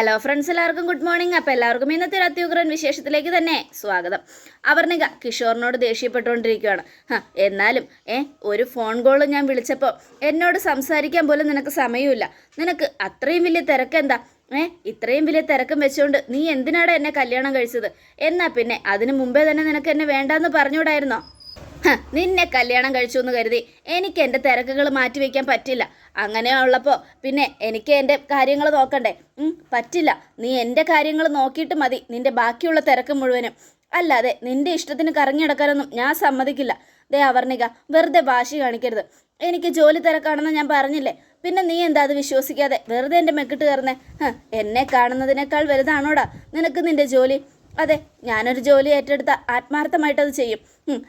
Hello friends എല്ലാവർക്കും good morning അപ്പോൾ എല്ലാവർക്കും ഇന്നത്തെ ഒരു അത്യുഗ്രൻ വിശേഷത്തിലേക്ക് തന്നെ സ്വാഗതം. അവർണിക കിഷോറിനോട് ദേഷ്യപ്പെട്ടുകൊണ്ടിരിക്കുകയാണ്. എന്നാലും ഏ ഒരു ഫോൺ കോൾ ഞാൻ വിളിച്ചപ്പോൾ എന്നോട് സംസാരിക്കാൻ പോലും നിനക്ക് സമയമില്ല. നിനക്ക് അത്രയും വലിയ തിരക്കെന്താ? ഏ ഇത്രയും വലിയ തിരക്കും വെച്ചുകൊണ്ട് നീ എന്തിനാണ് എന്നെ കല്യാണം കഴിച്ചത്? എന്നാൽ പിന്നെ അതിനു മുമ്പേ തന്നെ നിനക്ക് എന്നെ വേണ്ടാന്ന് പറഞ്ഞൂടായിരുന്നോ ഹ, നിന്നെ കല്യാണം കഴിച്ചു എന്ന് കരുതി എനിക്ക് എന്റെ തിരക്കുകൾ മാറ്റിവെക്കാൻ പറ്റില്ല. അങ്ങനെ ഉള്ളപ്പോൾ പിന്നെ എനിക്ക് എന്റെ കാര്യങ്ങൾ നോക്കണ്ടേ? പറ്റില്ല. നീ എന്റെ കാര്യങ്ങൾ നോക്കിയിട്ട് മതി. നിന്റെ ബാക്കിയുള്ള തിരക്ക് മുഴുവനും. അല്ലാതെ നിന്റെ ഇഷ്ടത്തിന് കറങ്ങി നടക്കാനൊന്നും ഞാൻ സമ്മതിക്കില്ല. ദേ അവർണിക വെറുതെ വാശി കാണിക്കരുത്. എനിക്ക് ജോലി തിരക്കാണെന്ന് ഞാൻ പറഞ്ഞില്ലേ? പിന്നെ നീ എന്താ അത് വിശ്വസിക്കാതെ വെറുതെ എന്റെ മെക്കിട്ട് കയറുന്നേ? എന്നെ കാണുന്നതിനേക്കാൾ വലുതാണോടാ? നിനക്ക് നിന്റെ ജോലി അതെ ഞാനൊരു ജോലി ഏറ്റെടുത്ത ആത്മാർത്ഥമായിട്ടത് ചെയ്യും.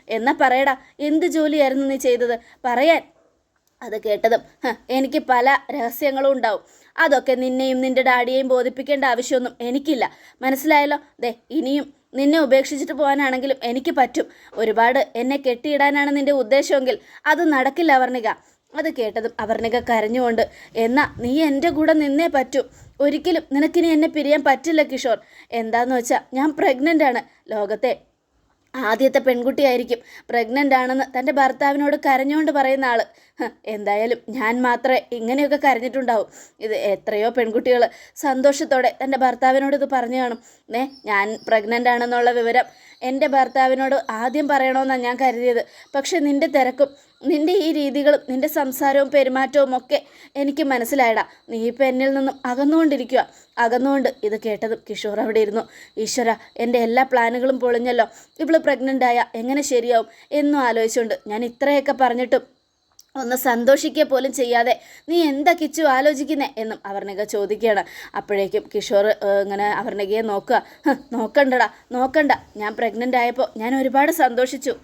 എന്നാ പറയടാ എന്ത് ജോലിയായിരുന്നു നീ ചെയ്തത്? പറയാൻ. അത് കേട്ടതും എനിക്ക് പല രഹസ്യങ്ങളും ഉണ്ടാവും. അതൊക്കെ നിന്നെയും നിന്റെ ഡാഡിയെയും ബോധിപ്പിക്കേണ്ട ആവശ്യമൊന്നും എനിക്കില്ല. മനസ്സിലായല്ലോ? ദേ ഇനിയും നിന്നെ ഉപേക്ഷിച്ചിട്ട് പോകാനാണെങ്കിലും എനിക്ക് പറ്റും. ഒരുപാട് എന്നെ കെട്ടിയിടാനാണ് നിന്റെ ഉദ്ദേശമെങ്കിൽ അത് നടക്കില്ല അവർണിക അത് കേട്ടതും അവർണിക കരഞ്ഞുകൊണ്ട് എന്നാ നീ എന്റെ കൂടെ നിന്നേ പറ്റൂ. ഒരിക്കലും നിനക്കിനി എന്നെ പിരിയാൻ പറ്റില്ല കിഷോർ. എന്താന്ന് വെച്ചാൽ ഞാൻ പ്രഗ്നന്റ് ആണ്. ലോകത്തെ ആദ്യത്തെ പെൺകുട്ടിയായിരിക്കും. പ്രഗ്നന്റ് ആണെന്ന് തന്റെ ഭർത്താവിനോട് കരഞ്ഞുകൊണ്ട് പറയുന്ന ആൾ എന്തായാലും ഞാൻ മാത്രമേ ഇങ്ങനെയൊക്കെ കരഞ്ഞിട്ടുണ്ടാവും. ഇത് എത്രയോ പെൺകുട്ടികൾ സന്തോഷത്തോടെ തന്റെ ഭർത്താവിനോട് ഇത് പറഞ്ഞു കാണും. ഏ ഞാൻ പ്രഗ്നന്റ് ആണെന്നുള്ള വിവരം എന്റെ ഭർത്താവിനോട് ആദ്യം പറയണമെന്നാണ് ഞാൻ കരുതിയത്. പക്ഷേ നിന്റെ തിരക്കും നിന്റെ ഈ രീതികളും നിന്റെ സംസാരവും പെരുമാറ്റവും ഒക്കെ എനിക്ക് മനസ്സിലായടാ. നീ ഇപ്പം എന്നിൽ നിന്നും അകന്നുകൊണ്ടിരിക്കുക അകന്നുകൊണ്ട് ഇത് കേട്ടതും കിഷോർ അവിടെ ഇരുന്നു. ഈശ്വര എന്റെ എല്ലാ പ്ലാനുകളും പൊളിഞ്ഞല്ലോ. ഇവൾ ആയ എങ്ങനെ ശരിയാവും എന്നും ആലോചിച്ചുകൊണ്ട് ഞാൻ ഇത്രയൊക്കെ പറഞ്ഞിട്ടും ഒന്ന് സന്തോഷിക്കുക പോലും ചെയ്യാതെ നീ എന്താ കിച്ചു ആലോചിക്കുന്നേ എന്നും അവർണിക ചോദിക്കുകയാണ്. അപ്പോഴേക്കും കിഷോർ ഇങ്ങനെ അവർണികയെ നോക്കുക. നോക്കണ്ടടാ നോക്കണ്ട. ഞാൻ പ്രഗ്നന്റ് ആയപ്പോൾ ഞാൻ ഒരുപാട് സന്തോഷിച്ചു.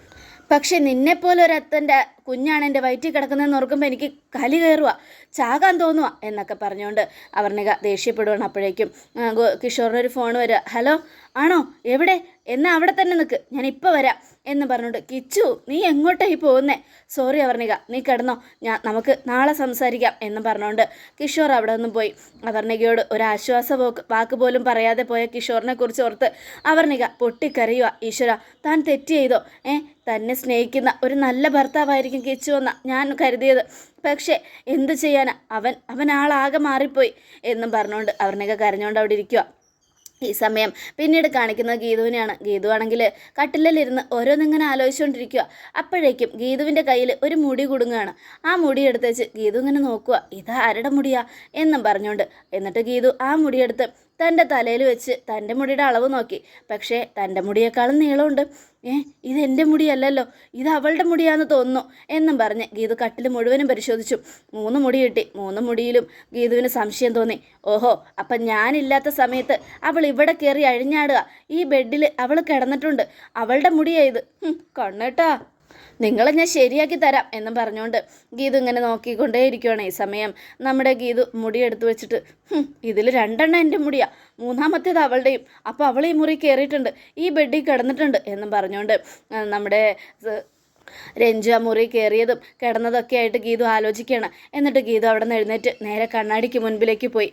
പക്ഷെ നിന്നെപ്പോലെ അത്തന്റെ കുഞ്ഞാണ് എന്റെ വയറ്റിൽ കിടക്കുന്നതെന്ന് ഓർക്കുമ്പോൾ എനിക്ക് കലി കയറുക ചാകാൻ തോന്നുക എന്നൊക്കെ പറഞ്ഞുകൊണ്ട് അവർണിക ദേഷ്യപ്പെടുവാണ് അപ്പോഴേക്കും. കിഷോറിനൊരു ഫോൺ വരിക ഹലോ ആണോ? എവിടെ? എന്നാ അവിടെ തന്നെ നിൽക്ക് ഞാൻ ഇപ്പോൾ വരാം എന്ന് പറഞ്ഞുകൊണ്ട് കിച്ചു നീ എങ്ങോട്ടായി പോകുന്നേ? സോറി അവർണിക നീ കിടന്നോ. ഞാൻ നമുക്ക് നാളെ സംസാരിക്കാം എന്ന് പറഞ്ഞുകൊണ്ട് കിഷോർ അവിടെ നിന്ന് പോയി. അവർണികയോട് ഒരു ആശ്വാസ വാക്ക് പോലും പറയാതെ പോയ കിഷോറിനെ കുറിച്ച് ഓർത്ത് അവർണിക പൊട്ടിക്കരയുക ഈശ്വര താൻ തെറ്റ് ചെയ്തോ? ഏ തന്നെ സ്നേഹിക്കുന്ന ഒരു നല്ല ഭർത്താവായിരിക്കും കിച്ചു എന്ന ഞാൻ കരുതിയത്. പക്ഷേ എന്ത് ചെയ്യാനാ? അവൻ അവൻ ആളാകെ മാറിപ്പോയി എന്നും പറഞ്ഞുകൊണ്ട് അവർണിക കരഞ്ഞുകൊണ്ട് അവിടെ ഇരിക്കുക ഈ സമയം. പിന്നീട് കാണിക്കുന്നത് ഗീതുവിനെയാണ്. ഗീതു ആണെങ്കിൽ കട്ടിലിരുന്ന് ഓരോന്നിങ്ങനെ ആലോചിച്ചുകൊണ്ടിരിക്കുക. അപ്പോഴേക്കും ഗീതുവിന്റെ കയ്യിൽ ഒരു മുടി കുടുങ്ങുകയാണ്. ആ മുടി എടുത്തേച്ച് ഗീതു ഇങ്ങനെ നോക്കുക. ഇത് ആരുടെ മുടിയാ? എന്നും പറഞ്ഞുകൊണ്ട്. എന്നിട്ട് ഗീതു ആ മുടിയെടുത്ത് തന്റെ തലയിൽ വെച്ച് തന്റെ മുടിയുടെ അളവ് നോക്കി. പക്ഷേ തന്റെ മുടിയേക്കാളും നീളമുണ്ട്. ഏ ഇത് എന്റെ മുടിയല്ലല്ലോ. ഇത് അവളുടെ മുടിയാന്ന് തോന്നുന്നു എന്നും പറഞ്ഞ് ഗീതു കട്ടിൽ മുഴുവനും പരിശോധിച്ചു. മൂന്ന് മുടി കിട്ടി. മൂന്ന് മുടിയിലും ഗീതുവിന് സംശയം തോന്നി. ഓഹോ അപ്പം ഞാനില്ലാത്ത സമയത്ത് അവൾ ഇവിടെ കയറി അഴിഞ്ഞാടുക. ഈ ബെഡിൽ അവൾ കിടന്നിട്ടുണ്ട്. അവളുടെ മുടിയായത് കണ്ണേട്ടാ. നിങ്ങളെ ഞാൻ ശരിയാക്കി തരാം എന്നും പറഞ്ഞുകൊണ്ട് ഗീതു ഇങ്ങനെ നോക്കിക്കൊണ്ടേയിരിക്കുകയാണ് ഈ സമയം. നമ്മുടെ ഗീതു മുടി എടുത്തു വെച്ചിട്ട് ഇതിൽ രണ്ടെണ്ണം എന്റെ മുടിയാ. മൂന്നാമത്തേത് അവളുടെയും. അപ്പോൾ അവൾ ഈ മുറി കയറിയിട്ടുണ്ട് ഈ ബെഡിൽ കിടന്നിട്ടുണ്ട് എന്നും പറഞ്ഞുകൊണ്ട് നമ്മുടെ രഞ്ജു ആ മുറി കയറിയതും കിടന്നതൊക്കെ ആയിട്ട് ഗീതു ആലോചിക്കുകയാണ്. എന്നിട്ട് ഗീതു അവിടെ നിന്ന് എഴുന്നേറ്റ് നേരെ കണ്ണാടിക്ക് മുൻപിലേക്ക് പോയി.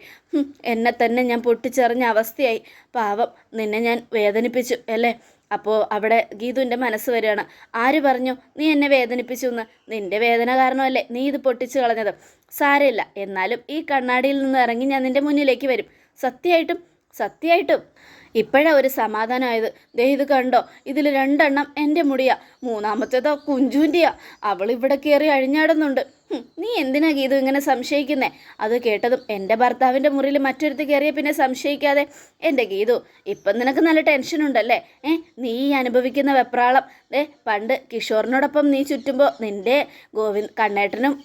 എന്നെ തന്നെ ഞാൻ പൊട്ടിച്ചെറിഞ്ഞ അവസ്ഥയായി. പാവം നിന്നെ ഞാൻ വേദനിപ്പിച്ചു അല്ലേ? അപ്പോൾ അവിടെ ഗീതുവിന്റെ മനസ്സ് വരികയാണ്. ആര് പറഞ്ഞു? നീ എന്നെ വേദനിപ്പിച്ചു എന്ന്. നിന്റെ വേദന കാരണമല്ലേ നീ ഇത് പൊട്ടിച്ചു കളഞ്ഞത്? സാരമില്ല. എന്നാലും ഈ കണ്ണാടിയിൽ നിന്ന് ഇറങ്ങി ഞാൻ നിന്റെ മുന്നിലേക്ക് വരും. സത്യമായിട്ടും? സത്യമായിട്ടും? ഇപ്പോഴാ ഒരു സമാധാനമായത്. ദേ ഇത് കണ്ടോ? ഇതിൽ രണ്ടെണ്ണം എന്റെ മുടിയാ. മൂന്നാമത്തേതോ കുഞ്ചുവിന്റെയാ. അവൾ ഇവിടെ കയറി അഴിഞ്ഞാടുന്നുണ്ട്. നീ എന്തിനാ ഗീതു ഇങ്ങനെ സംശയിക്കുന്നേ? അത് കേട്ടതും എന്റെ ഭർത്താവിന്റെ മുറിയിൽ മറ്റൊരുത്ത് കയറിയ പിന്നെ സംശയിക്കാതെ എന്റെ ഗീതു ഇപ്പം നിനക്ക് നല്ല ടെൻഷൻ ഉണ്ടല്ലേ? ഏ നീ അനുഭവിക്കുന്ന വെപ്രാളം. ദേ പണ്ട് കിഷോറിനോടൊപ്പം നീ ചുറ്റുമ്പോൾ നിന്റെ ഗോവിന്ദ് കണ്ണേട്ടനും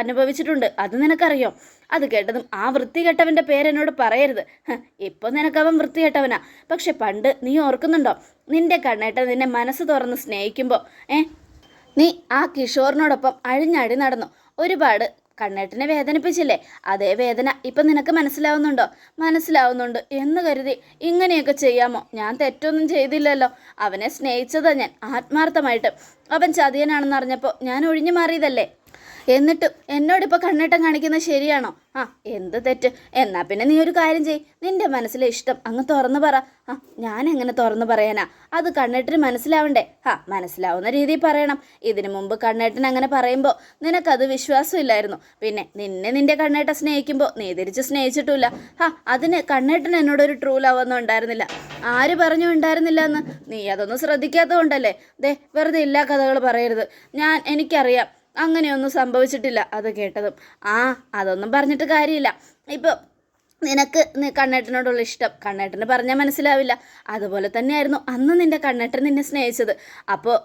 അനുഭവിച്ചിട്ടുണ്ട്. അത് നിനക്കറിയോ? അത് കേട്ടതും ആ വൃത്തികെട്ടവന്റെ പേരെന്നോട് പറയരുത്. ഇപ്പം നിനക്കവൻ വൃത്തികെട്ടവനാ പക്ഷെ പണ്ട് നീ ഓർക്കുന്നുണ്ടോ? നിന്റെ കണ്ണേട്ടൻ നിന്നെ മനസ്സ് തുറന്ന് സ്നേഹിക്കുമ്പോൾ ഏ നീ ആ കിഷോറിനോടൊപ്പം അഴിഞ്ഞാടി നടന്നു. ഒരുപാട് കണ്ണേട്ടനെ വേദനിപ്പിച്ചില്ലേ? അതേ വേദന ഇപ്പം നിനക്ക് മനസ്സിലാവുന്നുണ്ടോ? മനസ്സിലാവുന്നുണ്ട് എന്ന് കരുതി ഇങ്ങനെയൊക്കെ ചെയ്യാമോ? ഞാൻ തെറ്റൊന്നും ചെയ്തില്ലല്ലോ. അവനെ സ്നേഹിച്ചതാ ഞാൻ ആത്മാർത്ഥമായിട്ട്. അവൻ ചതിയനാണെന്ന് അറിഞ്ഞപ്പോൾ ഞാൻ ഒഴിഞ്ഞു മാറിയതല്ലേ? എന്നിട്ടും എന്നോടിപ്പോൾ കണ്ണേട്ടം കാണിക്കുന്നത് ശരിയാണോ? ആ എന്ത് തെറ്റ്? എന്നാ പിന്നെ നീ ഒരു കാര്യം ചെയ് നിന്റെ മനസ്സിലെ ഇഷ്ടം അങ്ങ് തുറന്നു പറ. ആ ഞാൻ എങ്ങനെ തുറന്നു പറയാനാ? അത് കണ്ണേട്ടിന് മനസ്സിലാവണ്ടേ? ആ മനസ്സിലാവുന്ന രീതിയിൽ പറയണം. ഇതിനു മുമ്പ് കണ്ണേട്ടൻ അങ്ങനെ പറയുമ്പോൾ നിനക്കത് വിശ്വാസമില്ലായിരുന്നു. പിന്നെ നിന്നെ നിന്റെ കണ്ണേട്ട സ്നേഹിക്കുമ്പോൾ നീ തിരിച്ച് സ്നേഹിച്ചിട്ടില്ല ആ അതിന് കണ്ണേട്ടൻ എന്നോടൊരു ട്രൂ ലവ് ഒന്നും ഉണ്ടായിരുന്നില്ല. ആര് പറഞ്ഞു ഉണ്ടായിരുന്നില്ല എന്ന്? നീ അതൊന്നും ശ്രദ്ധിക്കാത്തതുകൊണ്ടല്ലേ? ദേ വെറുതെ ഇല്ലാ കഥകൾ പറയരുത്. ഞാൻ എനിക്കറിയാം. അങ്ങനെയൊന്നും സംഭവിച്ചിട്ടില്ല അത് കേട്ടതും. ആ അതൊന്നും പറഞ്ഞിട്ട് കാര്യമില്ല. ഇപ്പോൾ നിനക്ക് കണ്ണേട്ടനോടുള്ള ഇഷ്ടം. കണ്ണേട്ടന് പറഞ്ഞാൽ മനസ്സിലാവില്ല. അതുപോലെ തന്നെയായിരുന്നു അന്ന് നിന്റെ കണ്ണേട്ടൻ നിന്നെ സ്നേഹിച്ചത്. അപ്പോൾ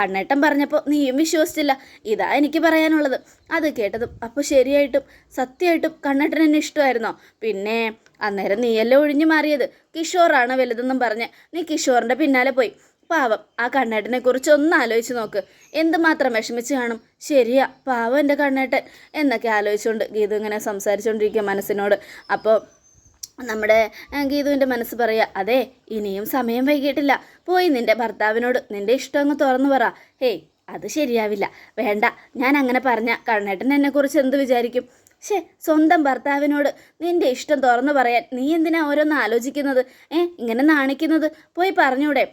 കണ്ണേട്ടൻ പറഞ്ഞപ്പോൾ നീയും വിശ്വസിച്ചില്ല. ഇതാ എനിക്ക് പറയാനുള്ളത്. അത് കേട്ടതും അപ്പോൾ ശരിയായിട്ടും സത്യമായിട്ടും കണ്ണേട്ടൻ എന്നെ ഇഷ്ടമായിരുന്നോ? പിന്നെ അന്നേരം നീയല്ലേ ഒഴിഞ്ഞു മാറിയത്? കിഷോറാണ് വലുതെന്നും പറഞ്ഞ്. നീ കിഷോറിന്റെ പിന്നാലെ പോയി. പാവം ആ കണ്ണേട്ടനെ കുറിച്ച് ഒന്ന് ആലോചിച്ച് നോക്ക്. എന്തുമാത്രം വിഷമിച്ച് കാണും? ശരിയാ പാവം എന്റെ കണ്ണേട്ടൻ. എന്നൊക്കെ ആലോചിച്ചുകൊണ്ട് ഗീതു ഇങ്ങനെ സംസാരിച്ചുകൊണ്ടിരിക്കുക മനസ്സിനോട്. അപ്പോൾ നമ്മുടെ ഗീതുവിന്റെ മനസ്സ് പറയുക അതെ ഇനിയും സമയം വൈകിട്ടില്ല പോയി നിന്റെ ഭർത്താവിനോട് നിന്റെ ഇഷ്ടം അങ്ങ് തുറന്നു പറ. ഹേയ് അത് ശരിയാവില്ല. വേണ്ട ഞാൻ അങ്ങനെ പറഞ്ഞ കണ്ണേട്ടൻ എന്നെക്കുറിച്ച് എന്ത് വിചാരിക്കും? ഷേ സ്വന്തം ഭർത്താവിനോട് നിന്റെ ഇഷ്ടം തുറന്നു പറയാൻ നീ എന്തിനാ ഓരോന്ന് ആലോചിക്കുന്നത്? ഏ ഇങ്ങനെ നാണിക്കുന്നത്? പോയി പറഞ്ഞൂടെ.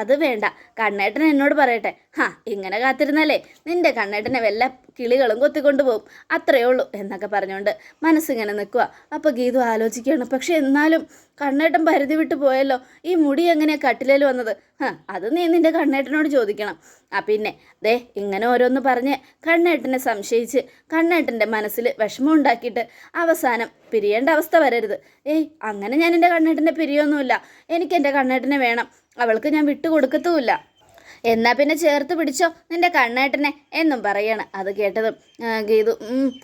അത് വേണ്ട. കണ്ണേട്ടൻ എന്നോട് പറയട്ടെ. ഹാ ഇങ്ങനെ കാത്തിരുന്നല്ലേ നിന്റെ കണ്ണേട്ടനെ വല്ല കിളികളും കൊത്തിക്കൊണ്ട് പോകും അത്രയേ ഉള്ളൂ എന്നൊക്കെ പറഞ്ഞുകൊണ്ട് മനസ്സിങ്ങനെ നിൽക്കുക അപ്പോൾ ഗീതു ആലോചിക്കുകയാണ്. പക്ഷെ എന്നാലും കണ്ണേട്ടൻ പരിധി വിട്ടു പോയല്ലോ. ഈ മുടി എങ്ങനെയാ കട്ടിലേൽ വന്നത്? ഹാ അത് നീ നിന്റെ കണ്ണേട്ടനോട് ചോദിക്കണം. ആ പിന്നെ ദേ ഇങ്ങനെ ഓരോന്ന് പറഞ്ഞ് കണ്ണേട്ടനെ സംശയിച്ച് കണ്ണേട്ടന്റെ മനസ്സിൽ വിഷമം ഉണ്ടാക്കിയിട്ട് അവസാനം പിരിയേണ്ട അവസ്ഥ വരരുത്. ഏയ് അങ്ങനെ ഞാൻ എന്റെ കണ്ണേട്ടനെ പിരിയൊന്നുമില്ല. എനിക്ക് എന്റെ കണ്ണേട്ടനെ വേണം. അവൾക്ക് ഞാൻ വിട്ടുകൊടുക്കത്തുമില്ല. എന്നാ പിന്നെ ചേർത്ത് പിടിച്ചോ നിന്റെ കണ്ണേട്ടനെ എന്നും പറയാണ്. അത് കേട്ടതും ഗീതു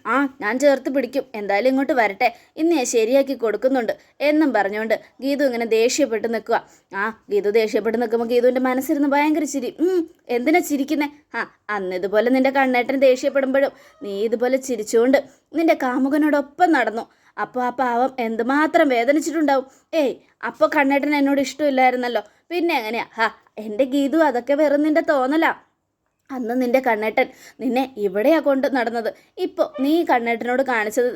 ആ ഞാൻ ചേർത്ത് പിടിക്കും. എന്തായാലും ഇങ്ങോട്ട് വരട്ടെ. ഇന്ന് ഞാൻ ശരിയാക്കി കൊടുക്കുന്നുണ്ട് എന്നും പറഞ്ഞുകൊണ്ട് ഗീതു ഇങ്ങനെ ദേഷ്യപ്പെട്ട് നിൽക്കുക. ആ ഗീതു ദേഷ്യപ്പെട്ട് നിൽക്കുമ്പോൾ ഗീതുവിന്റെ മനസ്സിരുന്ന് ഭയങ്കര ചിരി. "ഉം, എന്തിനാ ചിരിക്കുന്നേ? ആ അന്ന് ഇതുപോലെ നിന്റെ കണ്ണേട്ടൻ ദേഷ്യപ്പെടുമ്പോഴും നീ ഇതുപോലെ ചിരിച്ചുകൊണ്ട് നിന്റെ കാമുകനോടൊപ്പം നടന്നു. അപ്പോൾ ആ പാവം എന്തുമാത്രം വേദനിച്ചിട്ടുണ്ടാവും? ഏയ് അപ്പോൾ കണ്ണേട്ടൻ എന്നോട് ഇഷ്ടമില്ലായിരുന്നല്ലോ. പിന്നെ എങ്ങനെയാ? ഹാ എന്റെ ഗീതു അതൊക്കെ വെറും നിന്റെ തോന്നലാ. അന്ന് നിന്റെ കണ്ണേട്ടൻ നിന്നെ ഇവിടെയാ കൊണ്ട് നടന്നത്. ഇപ്പോൾ നീ കണ്ണേട്ടനോട് കാണിച്ചത്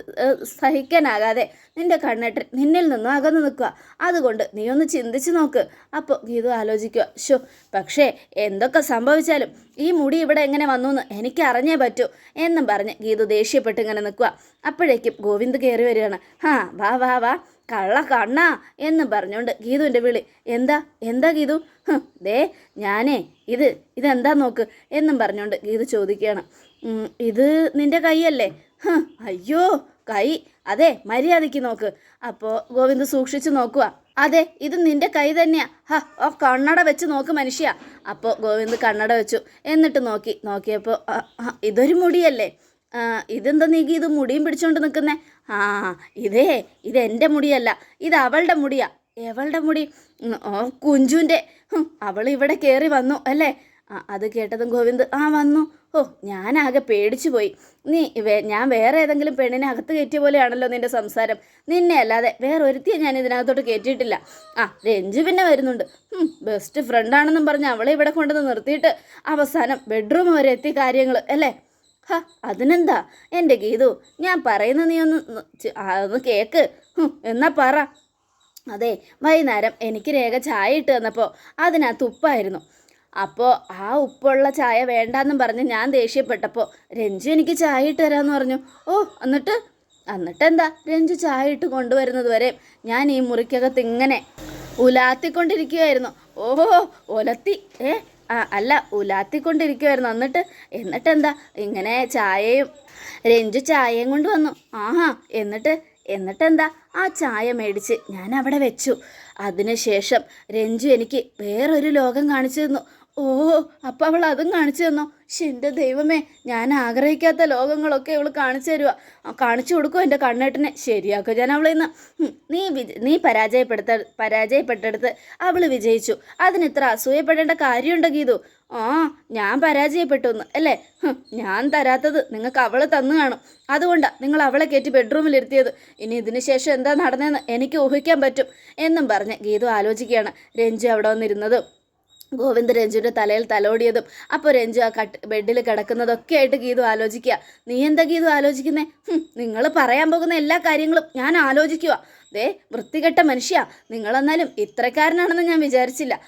സഹിക്കാനാകാതെ നിന്റെ കണ്ണേട്ടൻ നിന്നിൽ നിന്നും അകന്നു നിൽക്കുക അതുകൊണ്ട് നീ ഒന്ന് ചിന്തിച്ചു നോക്ക്. അപ്പോൾ ഗീതു ആലോചിക്കുക ഷോ പക്ഷേ എന്തൊക്കെ സംഭവിച്ചാലും ഈ മുടി ഇവിടെ എങ്ങനെ വന്നു എന്ന് എനിക്ക് അറിഞ്ഞേ പറ്റൂ എന്നും പറഞ്ഞ് ഗീതു ദേഷ്യപ്പെട്ട് ഇങ്ങനെ നിൽക്കുക അപ്പോഴേക്കും ഗോവിന്ദ് കയറി വരികയാണ്. ഹാ വാ വാ വാ. കള്ള കണ്ണ എന്ന് പറഞ്ഞുകൊണ്ട് ഗീതുവിന്റെ വിളി. എന്താ? എന്താ ഗീതു? ദേ ഞാനേ ഇത് ഇതെന്താ നോക്ക്? എന്നും പറഞ്ഞുകൊണ്ട് ഗീതു ചോദിക്കുകയാണ്. ഇത് നിന്റെ കൈയല്ലേ? അയ്യോ കൈ. അതെ മര്യാദയ്ക്ക് നോക്ക്. അപ്പോൾ ഗോവിന്ദ് സൂക്ഷിച്ചു നോക്കുക അതെ ഇത് നിന്റെ കൈ തന്നെയാ. ഹ ഓ കണ്ണട വെച്ച് നോക്ക് മനുഷ്യ. അപ്പോൾ ഗോവിന്ദ് കണ്ണട വെച്ചു. എന്നിട്ട് നോക്കി. നോക്കിയപ്പോൾ "ആ, ആ, ഇതൊരു മുടിയല്ലേ? ഇതെന്താ നീക്കി ഇത് മുടിയും പിടിച്ചോണ്ട് നിൽക്കുന്നേ ആ ഇതേ ഇത് എന്റെ മുടിയല്ല ഇത് അവളുടെ മുടിയാ. എവളുടെ മുടി? ഓ കുഞ്ചുവിന്റെ. അവൾ ഇവിടെ കയറി വന്നു അല്ലേ? അത് കേട്ടതും ഗോവിന്ദ് ആ വന്നു. ഓ ഞാനാകെ പേടിച്ചു പോയി. നീ ഞാൻ വേറെ ഏതെങ്കിലും പെണ്ണിനെ അകത്ത് കയറ്റിയ പോലെയാണല്ലോ നിന്റെ സംസാരം. നിന്നെ അല്ലാതെ വേറെ ഒരുത്തിയെ ഞാൻ ഇതിനകത്തോട്ട് കയറ്റിയിട്ടില്ല ആ രഞ്ജു പിന്നെ വരുന്നുണ്ട്. ബെസ്റ്റ് ഫ്രണ്ടാണെന്നും പറഞ്ഞ് അവളെ ഇവിടെ കൊണ്ടുവന്ന് നിർത്തിയിട്ട് അവസാനം ബെഡ്റൂം വരെ എത്തി കാര്യങ്ങൾ അല്ലേ? ഹ അതിനെന്താ? എന്റെ ഗീതു ഞാൻ പറയുന്ന നീ ഒന്ന് ഒന്ന് കേക്ക്. എന്നാ പറ. അതെ വൈകുന്നേരം എനിക്ക് രേഖ ചായ ഇട്ട് തന്നപ്പോൾ അതിനകത്ത് ഉപ്പായിരുന്നു. അപ്പോൾ ആ ഉപ്പുള്ള ചായ വേണ്ടാന്നും പറഞ്ഞ് ഞാൻ ദേഷ്യപ്പെട്ടപ്പോൾ രഞ്ജു എനിക്ക് ചായ ഇട്ട് തരാമെന്ന് പറഞ്ഞു. ഓ എന്നിട്ട്? എന്നിട്ട് എന്താ രഞ്ജു ചായ ഇട്ട് കൊണ്ടുവരുന്നത് വരെ ഞാൻ ഈ മുറിക്കകത്ത് ഇങ്ങനെ ഉലാത്തിക്കൊണ്ടിരിക്കുമായിരുന്നു ഓഹോ ഒലത്തി ഏ ആ അല്ല ഉലാത്തിക്കൊണ്ടിരിക്കുമായിരുന്നു എന്നിട്ട് എന്നിട്ട് എന്താ ഇങ്ങനെ ചായയും രഞ്ജു ചായയും കൊണ്ട് വന്നു. ആഹാ എന്നിട്ട് എന്നിട്ട് എന്താ ആ ചായ മേടിച്ച് ഞാൻ അവിടെ വെച്ചു അതിനുശേഷം രഞ്ജു എനിക്ക് വേറൊരു ലോകം കാണിച്ചു തന്നു. ഓ അപ്പം അവൾ അതും കാണിച്ചു തന്നോ. ശ്ശെ, എന്റെ ദൈവമേ ഞാൻ ആഗ്രഹിക്കാത്ത ലോകങ്ങളൊക്കെ ഇവൾ കാണിച്ചു തരുക കാണിച്ചു കൊടുക്കും എന്റെ കണ്ണേട്ടനെ? ശരിയാക്കും. ഞാൻ അവളെ നീ വിജ നീ പരാജയപ്പെടുത്ത പരാജയപ്പെട്ടെടുത്ത് അവൾ വിജയിച്ചു. അതിന് ഇത്ര അസൂയപ്പെടേണ്ട കാര്യമുണ്ടോ ഗീതു. ആ ഞാൻ പരാജയപ്പെട്ടു എന്ന് അല്ലേ? ഞാൻ തരാത്തത് നിങ്ങൾക്ക് അവളെ തന്നു കാണും. അതുകൊണ്ടാണ് നിങ്ങൾ അവളെ കയറ്റി ബെഡ്റൂമിലിരുത്തിയത്. ഇനി ഇതിന് ശേഷം എന്താ നടന്നതെന്ന് എനിക്ക് ഊഹിക്കാൻ പറ്റും എന്നും പറഞ്ഞ് ഗീതു ആലോചിക്കുകയാണ്. രഞ്ജു അവിടെ വന്നിരുന്നതും. ഗോവിന്ദ് രഞ്ജുവിന്റെ തലയിൽ തലോടിയതും അപ്പോൾ രഞ്ജു ആ കട്ട് ബെഡിൽ കിടക്കുന്നതൊക്കെ ആയിട്ട് ഗീതു ആലോചിക്കുക. നീ എന്താ ഗീതു ആലോചിക്കുന്നേ? നിങ്ങൾ പറയാൻ പോകുന്ന എല്ലാ കാര്യങ്ങളും ഞാൻ ആലോചിക്കുക. ദേ വൃത്തികെട്ട മനുഷ്യ. നിങ്ങളെന്നാലും ഇത്രക്കാരനാണെന്ന് ഞാൻ വിചാരിച്ചില്ല.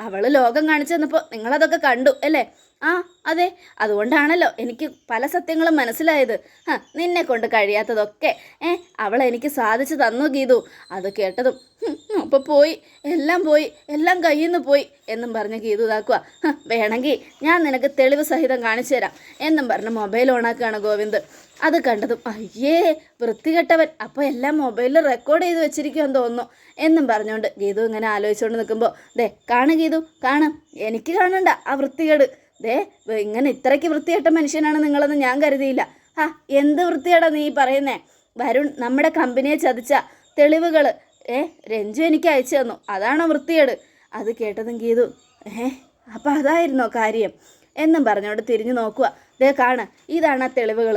അവൾ ലോകം കാണിച്ചു തന്നപ്പോൾ നിങ്ങളതൊക്കെ കണ്ടു അല്ലേ? ആ അതെ. അതുകൊണ്ടാണല്ലോ എനിക്ക് പല സത്യങ്ങളും മനസ്സിലായത്. ആ നിന്നെ കൊണ്ട് കഴിയാത്തതൊക്കെ. ഏ അവൾ എനിക്ക് സാധിച്ചു തന്നു ഗീതു. അത് കേട്ടതും അപ്പോൾ പോയി. എല്ലാം പോയി. എല്ലാം കയ്യിൽ നിന്ന് പോയി എന്നും പറഞ്ഞ് ഗീതു ഇതാക്കുക വേണമെങ്കിൽ ഞാൻ നിനക്ക് തെളിവ് സഹിതം കാണിച്ചു തരാം. എന്നും പറഞ്ഞ് മൊബൈൽ ഓണാക്കുകയാണ് ഗോവിന്ദ്. അത് കണ്ടതും അയ്യേ വൃത്തികെട്ടവൻ. അപ്പോൾ എല്ലാം മൊബൈലിൽ റെക്കോർഡ് ചെയ്ത് വെച്ചിരിക്കുമെന്ന് തോന്നുന്നു. എന്നും പറഞ്ഞുകൊണ്ട് ഗീതു ഇങ്ങനെ ആലോചിച്ചുകൊണ്ട് നിൽക്കുമ്പോൾ ദേ കാണു ഗീതു കാണാം. എനിക്ക് കാണണ്ട ആ വൃത്തികേട്. ദേ ഇങ്ങനെ ഇത്രയ്ക്ക് വൃത്തികെട്ട മനുഷ്യനാണ് നിങ്ങളെന്ന് ഞാൻ കരുതിയില്ല. ആ എന്ത് വൃത്തിയാടാ നീ പറയുന്നേ? വരുൺ നമ്മുടെ കമ്പനിയെ ചതിച്ച തെളിവുകൾ ഏ രഞ്ജു എനിക്ക് അയച്ചു തന്നു. അതാണോ വൃത്തികേട്? അത് കേട്ടതും ഗീതു ഏ അപ്പം അതായിരുന്നോ കാര്യം? എന്നും പറഞ്ഞോട് തിരിഞ്ഞു നോക്കുക. ദേ കാണ് ഇതാണ് ആ തെളിവുകൾ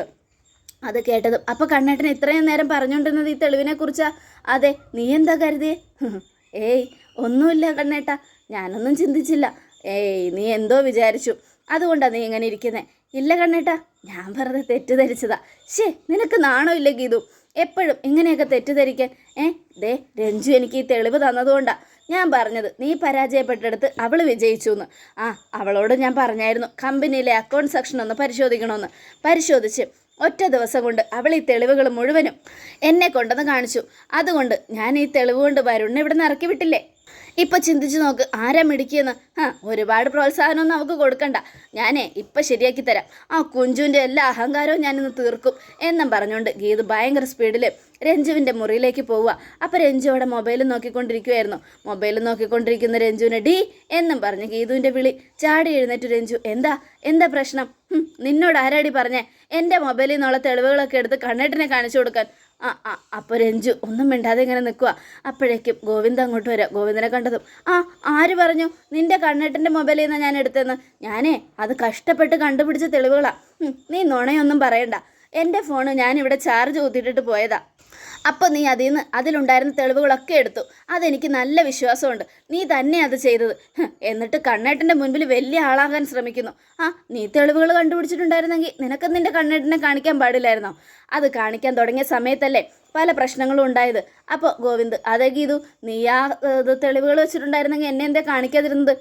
അത് കേട്ടതും അപ്പോൾ കണ്ണേട്ടൻ ഇത്രയും നേരം പറഞ്ഞുകൊണ്ടിരുന്നത് ഈ തെളിവിനെ കുറിച്ചാ? അതെ നീ എന്താ കരുതിയേ? ഏയ് ഒന്നുമില്ല കണ്ണേട്ട ഞാനൊന്നും ചിന്തിച്ചില്ല. ഏയ് നീ എന്തോ വിചാരിച്ചു. അതുകൊണ്ടാണ് നീ ഇങ്ങനെ ഇരിക്കുന്നേ. ഇല്ല കണ്ണേട്ടാ ഞാൻ വെറുതെ തെറ്റിദ്ധരിച്ചതാ. ശേ നിനക്ക് നാണോ ഇല്ല ഗീതു? എപ്പോഴും ഇങ്ങനെയൊക്കെ തെറ്റിദ്ധരിക്കാൻ. ഏ ദേ രഞ്ജു എനിക്ക് ഈ തെളിവ് തന്നതുകൊണ്ടാ ഞാൻ പറഞ്ഞത്. നീ പരാജയപ്പെട്ടെടുത്ത് അവൾ വിജയിച്ചു എന്ന് ആ അവളോട് ഞാൻ പറഞ്ഞായിരുന്നു കമ്പനിയിലെ അക്കൗണ്ട് സെക്ഷൻ ഒന്ന് പരിശോധിക്കണമെന്ന് പരിശോധിച്ച് ഒറ്റ ദിവസം കൊണ്ട് അവൾ ഈ തെളിവുകൾ മുഴുവനും എന്നെ കൊണ്ടെന്ന് കാണിച്ചു. അതുകൊണ്ട് ഞാൻ ഈ തെളിവ് കൊണ്ട് വരുണിനെ ഇവിടെ നിന്ന് ഇറക്കി വിട്ടില്ലേ? ഇപ്പൊ ചിന്തിച്ച് നോക്ക് ആരാ മിടിക്കുന്ന് ആ ഒരുപാട് പ്രോത്സാഹനമൊന്നും നമുക്ക് കൊടുക്കണ്ട. ഞാനേ ഇപ്പൊ ശരിയാക്കി തരാം. ആ കുഞ്ചുവിന്റെ എല്ലാ അഹങ്കാരവും ഞാനിന്ന് തീർക്കും എന്നും പറഞ്ഞുകൊണ്ട് ഗീത് ഭയങ്കര സ്പീഡിൽ രഞ്ജുവിന്റെ മുറിയിലേക്ക് പോവുക. അപ്പോൾ രഞ്ജു അവിടെ മൊബൈൽ നോക്കിക്കൊണ്ടിരിക്കുമായിരുന്നു മൊബൈൽ നോക്കിക്കൊണ്ടിരിക്കുന്ന രഞ്ജുവിനെ ഡി എന്നും പറഞ്ഞ് ഗീതുവിന്റെ വിളി ചാടി എഴുന്നേറ്റ് രഞ്ജു. എന്താ? എന്താ പ്രശ്നം? നിന്നോട് ആരാടി പറഞ്ഞേ? എന്റെ മൊബൈലിൽ നിന്നുള്ള തെളിവുകളൊക്കെ എടുത്ത് കണ്ണേട്ടിനെ കാണിച്ചു കൊടുക്കാൻ. ആ ആ അപ്പോൾ രഞ്ജു ഒന്നും മിണ്ടാതെ ഇങ്ങനെ നിൽക്കുക അപ്പോഴേക്കും ഗോവിന്ദ അങ്ങോട്ട് വരാം. ഗോവിന്ദനെ കണ്ടതും ആ ആര് പറഞ്ഞു? നിന്റെ കണ്ണേട്ടന്റെ മൊബൈലിൽ നിന്നാണ് ഞാൻ എടുത്തതെന്ന്? ഞാനേ അത് കഷ്ടപ്പെട്ട് കണ്ടുപിടിച്ച തെളിവുകളാണ് നീ നുണയൊന്നും പറയണ്ട. എന്റെ ഫോണ് ഞാനിവിടെ ചാർജ് ഊത്തിയിട്ടിട്ട് പോയതാ. അപ്പോൾ നീ അതിൽ നിന്ന് അതിലുണ്ടായിരുന്ന തെളിവുകളൊക്കെ എടുത്തു. അതെനിക്ക് നല്ല വിശ്വാസമുണ്ട്. നീ തന്നെ അത് ചെയ്തത്. എന്നിട്ട് കണ്ണേട്ടന്റെ മുൻപിൽ വലിയ ആളാകാൻ ശ്രമിക്കുന്നു. ആ നീ തെളിവുകൾ കണ്ടുപിടിച്ചിട്ടുണ്ടായിരുന്നെങ്കിൽ നിനക്ക് നിന്റെ കണ്ണേട്ടനെ കാണിക്കാൻ പാടില്ലായിരുന്നോ? അത് കാണിക്കാൻ തുടങ്ങിയ സമയത്തല്ലേ പല പ്രശ്നങ്ങളും ഉണ്ടായത്. അപ്പോൾ ഗോവിന്ദ് അതേ ഗീതു നീ ആ തെളിവുകൾ വെച്ചിട്ടുണ്ടായിരുന്നെങ്കിൽ എന്നെ എന്താ കാണിക്കാതിരുന്നത്?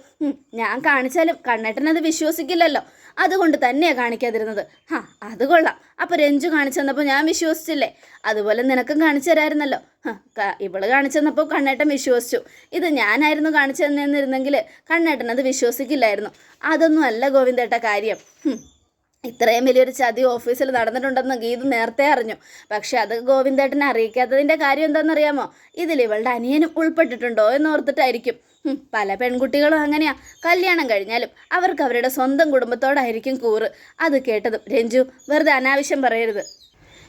ഞാൻ കാണിച്ചാലും കണ്ണേട്ടനത് വിശ്വസിക്കില്ലല്ലോ. അതുകൊണ്ട് തന്നെയാണ് കാണിക്കാതിരുന്നത്. ഹാ അത് കൊള്ളാം. അപ്പോൾ രഞ്ജു കാണിച്ചു തന്നപ്പോൾ ഞാൻ വിശ്വസിച്ചില്ലേ? അതുപോലെ നിനക്കും കാണിച്ചു തരായിരുന്നല്ലോ. ഇവൾ കാണിച്ചു തന്നപ്പോൾ കണ്ണേട്ടൻ വിശ്വസിച്ചു. ഇത് ഞാനായിരുന്നു കാണിച്ചു തന്നിരുന്നെങ്കിൽ കണ്ണേട്ടൻ അത് വിശ്വസിക്കില്ലായിരുന്നു. അതൊന്നും അല്ല ഗോവിന്ദേട്ട കാര്യം. ഇത്രയും വലിയൊരു ചതി ഓഫീസിൽ നടന്നിട്ടുണ്ടെന്ന് ഗീതു നേരത്തെ അറിഞ്ഞു. പക്ഷെ അത് ഗോവിന്ദേട്ടനെ അറിയിക്കാത്തതിന്റെ കാര്യം എന്താണെന്നറിയാമോ? ഇതിൽ ഇവളുടെ അനിയനും ഉൾപ്പെട്ടിട്ടുണ്ടോ എന്ന് ഓർത്തിട്ടായിരിക്കും. ഹും, പല പെൺകുട്ടികളും അങ്ങനെയാ. കല്യാണം കഴിഞ്ഞാലും അവർക്ക് അവരുടെ സ്വന്തം കുടുംബത്തോടായിരിക്കും കൂറ്. അത് കേട്ടതും രഞ്ജു വെറുതെ അനാവശ്യം പറയരുത്.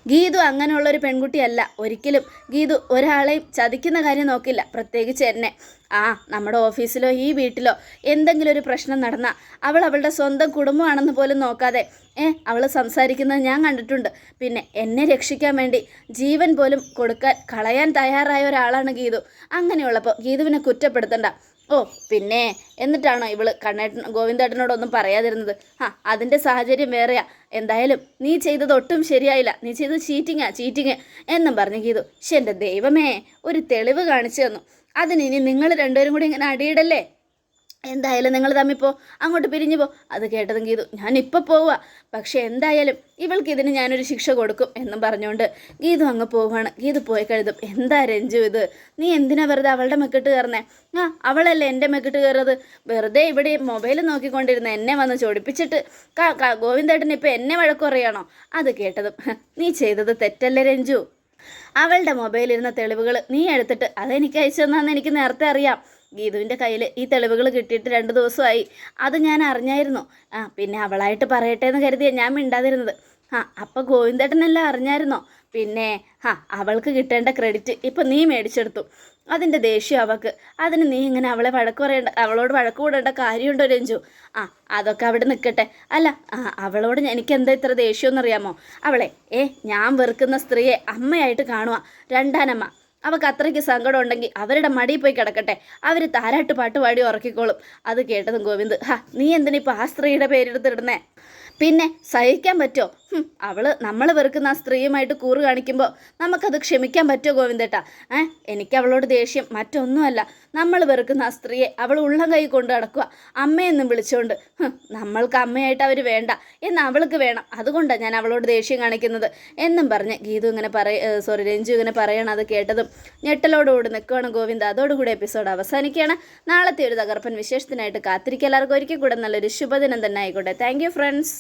ഗീതു അങ്ങനെയുള്ള ഒരു പെൺകുട്ടിയല്ല. ഒരിക്കലും ഗീതു ഒരാളെയും ചതിക്കുന്ന കാര്യം നോക്കില്ല. പ്രത്യേകിച്ച് എന്നെ. ആ നമ്മുടെ ഓഫീസിലോ ഈ വീട്ടിലോ എന്തെങ്കിലും ഒരു പ്രശ്നം നടന്നാൽ അവൾ അവളുടെ സ്വന്തം കുടുംബമാണെന്ന് പോലും നോക്കാതെ ഏ അവൾ സംസാരിക്കുന്നത് ഞാൻ കണ്ടിട്ടുണ്ട്. പിന്നെ എന്നെ രക്ഷിക്കാൻ വേണ്ടി ജീവൻ പോലും കൊടുക്കാൻ കളയാൻ തയ്യാറായ ഒരാളാണ് ഗീതു. അങ്ങനെയുള്ളപ്പോൾ ഗീതുവിനെ കുറ്റപ്പെടുത്തണ്ട. ഓ പിന്നെ എന്നിട്ടാണോ ഇവൾ കണ്ണേട്ടൻ ഗോവിന്ദേട്ടനോടൊന്നും പറയാതിരുന്നത്? ആ അതിന്റെ സാഹചര്യം വേറെയാ. എന്തായാലും നീ ചെയ്തത് ഒട്ടും ശരിയായില്ല. നീ ചെയ്തത് ചീറ്റിങ്ങാ ചീറ്റിങ് എന്നും പറഞ്ഞു ഗീതു. പക്ഷെ എന്റെ ദൈവമേ ഒരു തെളിവ് കാണിച്ചു തന്നു. അതിനി നിങ്ങൾ രണ്ടുപേരും കൂടി ഇങ്ങനെ അടിയിടല്ലേ? എന്തായാലും നിങ്ങൾ തമ്മിൽ പോ അങ്ങോട്ട് പിരിഞ്ഞു പോ. അത് കേട്ടതും ഗീതു ഞാൻ ഇപ്പോൾ പോവുക പക്ഷേ എന്തായാലും ഇവൾക്ക് ഇതിന് ഞാനൊരു ശിക്ഷ കൊടുക്കും എന്നും പറഞ്ഞുകൊണ്ട് ഗീതു അങ്ങ് പോവുകയാണ് ഗീതു പോയി കഴുതും എന്താ രഞ്ജു ഇത്? നീ എന്തിനാ വെറുതെ അവളുടെ മെക്കിട്ട് കയറുന്നേ? ആ അവളല്ലേ എന്റെ മെക്കിട്ട് കയറത് വെറുതെ ഇവിടെ മൊബൈൽ നോക്കിക്കൊണ്ടിരുന്ന എന്നെ വന്ന് ചൊടിപ്പിച്ചിട്ട് ഗോവിന്ദേട്ടൻ ഇപ്പം എന്നെ വഴക്ക് പറയാണോ? അത് കേട്ടതും നീ ചെയ്തത് തെറ്റല്ലേ രഞ്ജു? അവളുടെ മൊബൈലിരുന്ന തെളിവുകൾ നീ എടുത്തിട്ട് അതെനിക്ക് അയച്ചു തന്നാന്ന് എനിക്ക് നേരത്തെ അറിയാം. ഗീതുവിന്റെ കയ്യിൽ ഈ തെളിവുകൾ കിട്ടിയിട്ട് രണ്ട് ദിവസമായി. അത് ഞാൻ അറിഞ്ഞായിരുന്നു. ആ പിന്നെ അവളായിട്ട് പറയട്ടെ എന്ന് കരുതിയാണ് ഞാൻ മിണ്ടാതിരുന്നത്. ആ അപ്പോൾ ഗോവിന്ദേട്ടനെല്ലാം അറിഞ്ഞായിരുന്നോ? പിന്നെ ആ അവൾക്ക് കിട്ടേണ്ട ക്രെഡിറ്റ് ഇപ്പം നീ മേടിച്ചെടുത്തു. അതിന്റെ ദേഷ്യം അവൾക്ക് അതിന് നീ ഇങ്ങനെ അവളെ വഴക്ക് പറയേണ്ട അവളോട് വഴക്ക് കൂടേണ്ട കാര്യമുണ്ടോ രഞ്ജു? ആ അതൊക്കെ അവിടെ നിൽക്കട്ടെ. അല്ല ആ അവളോട് എനിക്ക് എന്താ ഇത്ര ദേഷ്യമെന്നറിയാമോ അവളെ ഏ ഞാൻ വെറുക്കുന്ന സ്ത്രീയെ അമ്മയായിട്ട് കാണുക രണ്ടാനമ്മ അവൾക്ക് അത്രയ്ക്ക് സങ്കടം ഉണ്ടെങ്കിൽ അവരുടെ മടിയിൽ പോയി കിടക്കട്ടെ. അവർ താരാട്ട് പാട്ട് പാടി ഉറക്കിക്കോളും. അത് കേട്ടതും ഗോവിന്ദ്. ഹാ നീ എന്തിനാ ഇപ്പോൾ ആ സ്ത്രീയുടെ പേരെടുത്തിടുന്നേ? പിന്നെ സഹിക്കാൻ പറ്റുമോ അവൾ നമ്മൾ വെറുക്കുന്ന ആ സ്ത്രീയുമായിട്ട് കൂറ് കാണിക്കുമ്പോൾ നമുക്കത് ക്ഷമിക്കാൻ പറ്റുമോ ഗോവിന്ദേട്ട? ഏ എനിക്ക് അവളോട് ദേഷ്യം മറ്റൊന്നുമല്ല. നമ്മൾ വെറുക്കുന്ന ആ സ്ത്രീയെ അവൾ ഉള്ളം കൈ കൊണ്ട് നടക്കുക. അമ്മയെന്നും വിളിച്ചുകൊണ്ട് നമ്മൾക്ക് അമ്മയായിട്ട് അവർ വേണ്ട. എന്ന് അവൾക്ക് വേണം. അതുകൊണ്ടാണ് ഞാൻ അവളോട് ദേഷ്യം കാണിക്കുന്നത്. എന്നും പറഞ്ഞ് ഗീതു ഇങ്ങനെ പറയ സോറി രഞ്ജു ഇങ്ങനെ പറയണം അത് കേട്ടതും. ഞെട്ടലോടുകൂടി നിൽക്കുകയാണ് ഗോവിന്ദ്. അതോടുകൂടി എപ്പിസോഡ് അവസാനിക്കുകയാണ്. നാളത്തെ ഒരു തകർപ്പൻ വിശേഷത്തിനായിട്ട് കാത്തിരിക്കുക. എല്ലാവർക്കും ഒരിക്കൽ കൂടെ നല്ലൊരു ശുഭദിനം തന്നെ ആയിക്കോട്ടെ. Thank friends